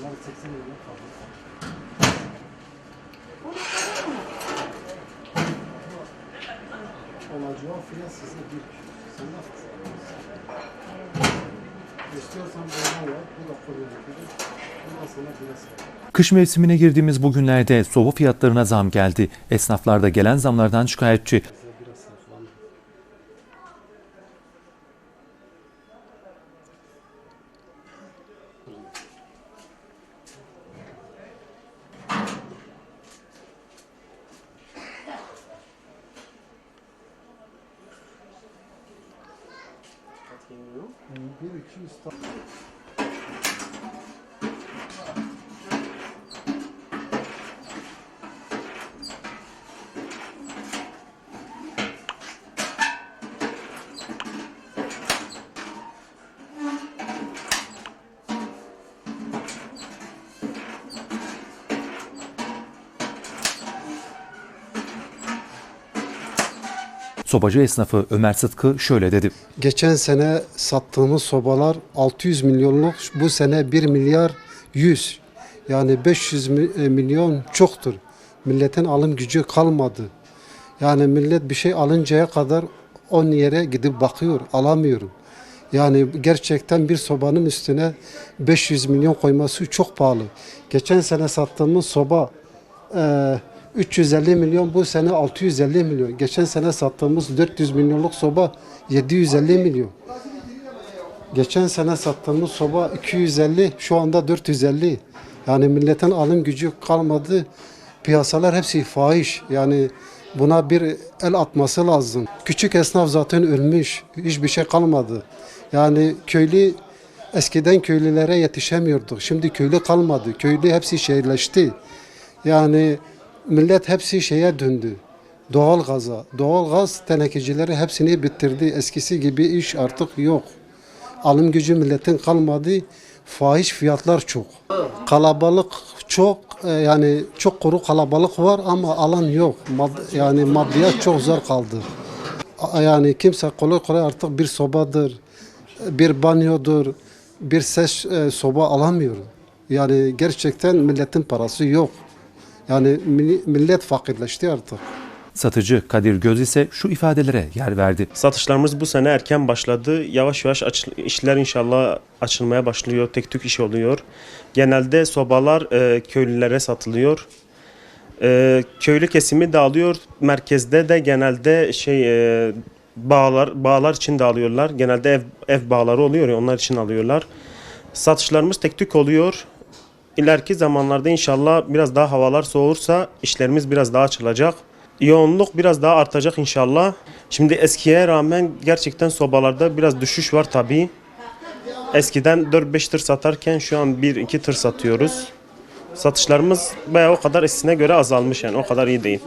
Bunlar 80 milyon kaldı. Olacağı fiyat size bir Sen de İstiyorsan bana var. Bu da koyuyor. Bu da sana biraz. Kış mevsimine girdiğimiz bu günlerde soba fiyatlarına zam geldi. Esnaflar da gelen zamlardan şikayetçi. Bir Sobacı esnafı Ömer Sıtkı şöyle dedi. Geçen sene sattığımız sobalar 600 milyonluk, bu sene 1 milyar 100. Yani 500 mi- e, milyon çoktur. Milletin alım gücü kalmadı. Yani millet bir şey alıncaya kadar 10 yere gidip bakıyor, alamıyorum. Yani gerçekten bir sobanın üstüne 500 milyon koyması çok pahalı. Geçen sene sattığımız soba e, 350 milyon, bu sene 650 milyon. Geçen sene sattığımız 400 milyonluk soba 750 milyon. Geçen sene sattığımız soba 250, şu anda 450. Yani milletin alım gücü kalmadı. Piyasalar hepsi fahiş. Yani buna bir el atması lazım. Küçük esnaf zaten ölmüş. Hiçbir şey kalmadı. Yani köylü eskiden köylülere yetişemiyorduk. Şimdi köylü kalmadı. Köylü hepsi şehirleşti. Yani millet hepsi şeye döndü. Doğal gaza. Doğal gaz tenekecileri hepsini bitirdi. Eskisi gibi iş artık yok. Alım gücü milletin kalmadı. Fahiş fiyatlar çok. Kalabalık çok e, yani çok kuru kalabalık var ama alan yok. Mad- yani maddiyat çok zor kaldı. Yani kimse kolay kolay artık bir sobadır, bir banyodur, bir ses e, soba alamıyor. Yani gerçekten milletin parası yok. Yani millet fakirleşti artık. Satıcı Kadir Göz ise şu ifadelere yer verdi. Satışlarımız bu sene erken başladı. Yavaş yavaş açıl- işler inşallah açılmaya başlıyor. Tek tük iş oluyor. Genelde sobalar e, köylülere satılıyor. E, köylü kesimi dağılıyor. Merkezde de genelde şey e, bağlar bağlar için dağılıyorlar. Genelde ev ev bağları oluyor ya onlar için alıyorlar. Satışlarımız tek tük oluyor. İleriki zamanlarda inşallah biraz daha havalar soğursa işlerimiz biraz daha açılacak. Yoğunluk biraz daha artacak inşallah. Şimdi eskiye rağmen gerçekten sobalarda biraz düşüş var tabii. Eskiden 4-5 tır satarken şu an 1-2 tır satıyoruz. Satışlarımız bayağı o kadar eskisine göre azalmış yani o kadar iyi değil.